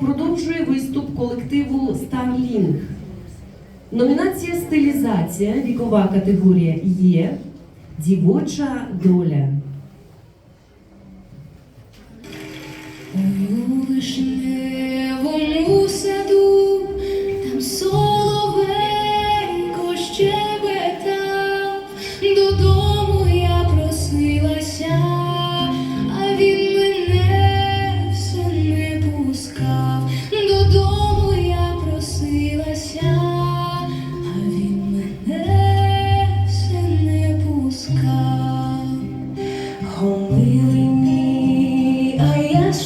Продовжує виступ колективу Starlink. Номінація стилізація, вікова категорія є. Дівоча доля.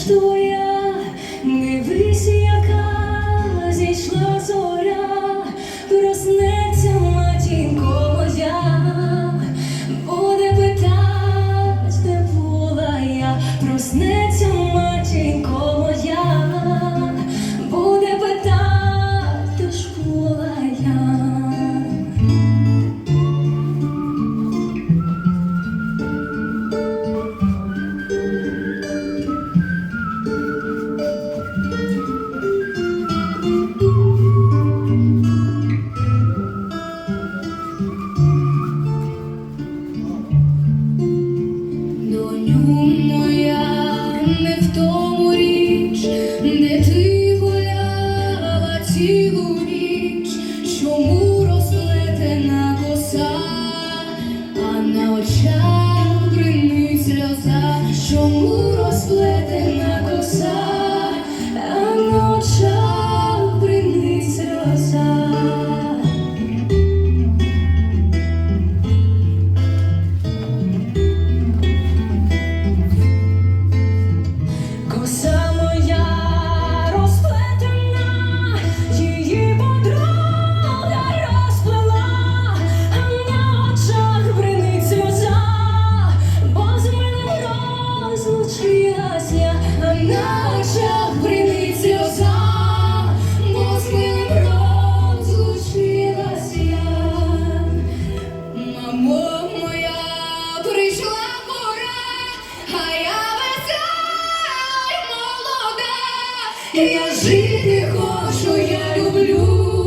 Ж твоя, дивись, яка зійшла зоря, проснеться матінко моя, буде питать, де була я, проснеться де ти гуляла цілу ніч, чому розплетена коса, а на очах бринить сльоза, чому Я жити хочу, я люблю,